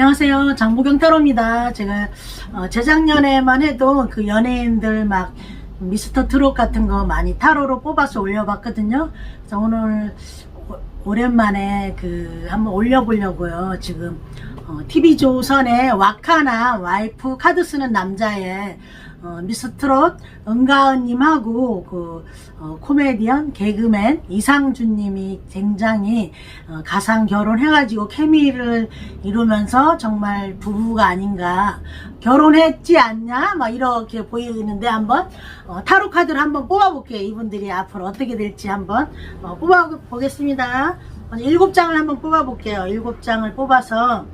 안녕하세요. 장보경 타로입니다. 제가 어, 재작년에만 해도 그 연예인들 막 미스터 트롯 같은 거 많이 타로로 뽑아서 올려봤거든요. 그래서 오늘 오- 오랜만에 그 한번 올려보려고요. 지금 어, TV조선의 와카나 와이프 카드 쓰는 남자의 어, 미스터 트롯 은가은님하고 그 어, 코미디언 개그맨 이상준님이 굉장히 어, 가상 결혼해가지고 케미를 이루면서 정말 부부가 아닌가. 결혼했지 않냐? 막 이렇게 보이는데 한번 어, 타로 카드를 한번 뽑아볼게요. 이분들이 앞으로 어떻게 될지 한번 어, 뽑아보겠습니다 일곱 장을 한번 뽑아볼게요 일곱 장을 뽑아서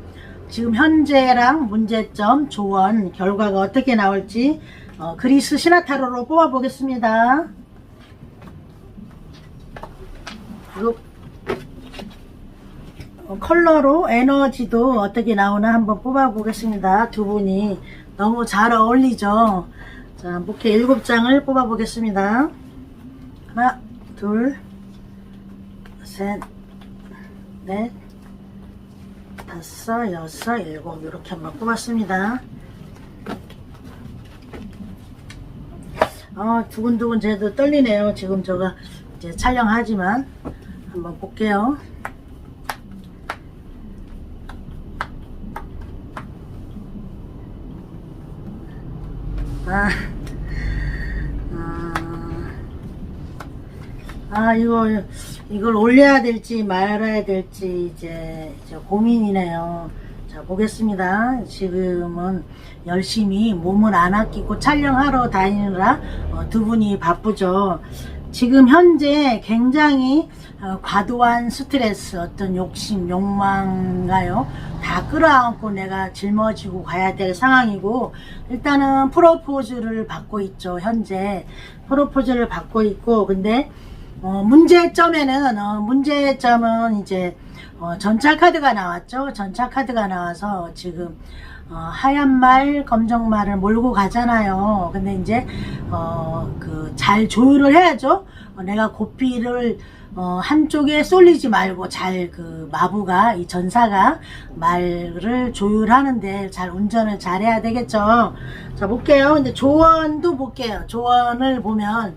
지금 현재랑 문제점, 조언, 결과가 어떻게 나올지 어, 그리스 시나타로로 뽑아보겠습니다. 어, 컬러로 에너지도 어떻게 나오나 한번 뽑아보겠습니다. 두 분이 너무 잘 어울리죠? 자, 목회 일곱 장을 뽑아보겠습니다. 하나, 둘, 셋, 넷, 다섯, 여섯, 일곱 이렇게 한번 뽑았습니다. 아 두근두근 쟤도 떨리네요. 지금 제가 이제 촬영하지만 한번 볼게요. 아, 아, 아 이거 이걸 올려야 될지 말아야 될지 이제, 이제 고민이네요. 자 보겠습니다. 지금은 열심히 몸을 안 아끼고 촬영하러 다니느라 어, 두 분이 바쁘죠. 지금 현재 굉장히 어, 과도한 스트레스, 어떤 욕심, 욕망가요? 다 끌어안고 내가 짊어지고 가야 될 상황이고, 일단은 프로포즈를 받고 있죠, 현재. 프로포즈를 받고 있고, 근데, 어, 문제점에는, 어, 문제점은 이제, 어, 전차 카드가 나왔죠. 전차 카드가 나와서 지금, 어, 하얀 말, 검정 말을 몰고 가잖아요. 근데 이제, 어, 그, 잘 조율을 해야죠. 어, 내가 고삐를, 어, 한쪽에 쏠리지 말고 잘 그 마부가, 이 전사가 말을 조율하는데 잘 운전을 잘 해야 되겠죠. 자, 볼게요. 근데 조언도 볼게요. 조언을 보면,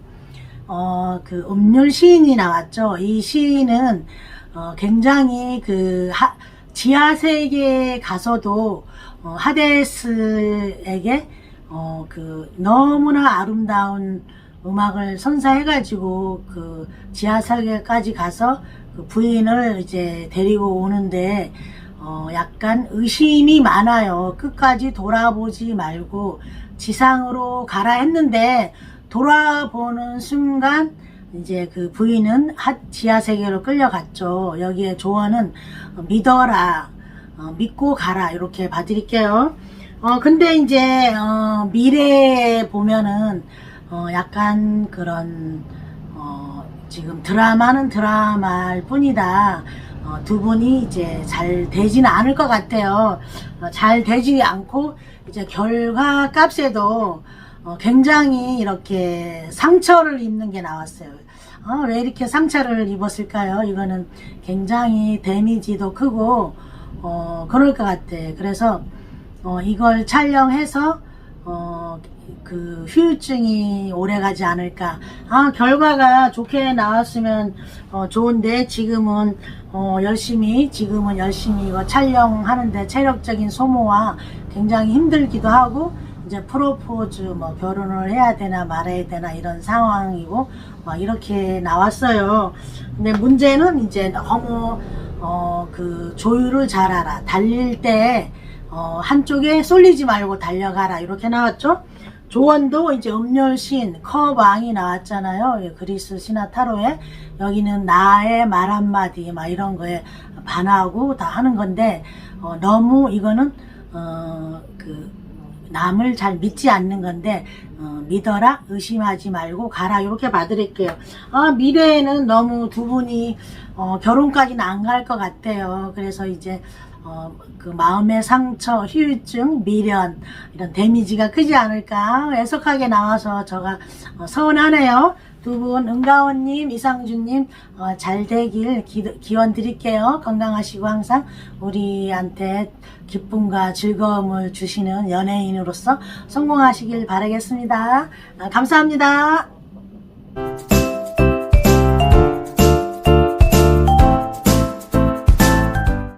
어, 그 음률 시인이 나왔죠. 이 시인은 어, 굉장히 그 하, 지하 세계에 가서도 어, 하데스에게 어, 그 너무나 아름다운 음악을 선사해가지고 그 지하 세계까지 가서 그 부인을 이제 데리고 오는데 어, 약간 의심이 많아요. 끝까지 돌아보지 말고 지상으로 가라 했는데 돌아보는 순간 이제 그 부인은 하- 지하 세계로 끌려갔죠. 여기에 조언은 어, 믿어라, 어, 믿고 가라 이렇게 봐드릴게요. 어 근데 이제 어, 미래에 보면은 어, 약간 그런 어, 지금 드라마는 드라마일 뿐이다. 어, 두 분이 이제 잘 되지는 않을 것 같아요. 어, 잘 되지 않고 이제 결과 값에도 어, 굉장히 이렇게 상처를 입는 게 나왔어요. 어, 왜 이렇게 상처를 입었을까요? 이거는 굉장히 데미지도 크고 어, 그럴 것 같아. 그래서 어, 이걸 촬영해서 어, 그 후유증이 오래 가지 않을까. 아, 결과가 좋게 나왔으면 어, 좋은데 지금은 어, 열심히 지금은 열심히 이거 촬영하는데 체력적인 소모와 굉장히 힘들기도 하고 이제 프로포즈 뭐 결혼을 해야 되나 말아야 되나 이런 상황이고 막 이렇게 나왔어요. 근데 문제는 이제 너무 어, 그 조율을 잘하라. 달릴 때 어, 한쪽에 쏠리지 말고 달려가라 이렇게 나왔죠. 조언도 이제 음렬신 커왕이 나왔잖아요. 예, 그리스 신화 타로에 여기는 나의 말 한마디 막 이런 거에 반하고 다 하는 건데 어, 너무 이거는 어, 그 남을 잘 믿지 않는 건데 어, 믿어라 의심하지 말고 가라 이렇게 봐드릴게요. 아, 미래에는 너무 두 분이 어, 결혼까지는 안 갈 것 같아요. 그래서 이제 어, 그 마음의 상처, 후유증, 미련 이런 데미지가 크지 않을까 애석하게 나와서 저가 어, 서운하네요. 두 분 은가원님, 이상준님 어, 잘 되길 기, 기원 드릴게요. 건강하시고 항상 우리한테 기쁨과 즐거움을 주시는 연예인으로서 성공하시길 바라겠습니다. 아, 감사합니다.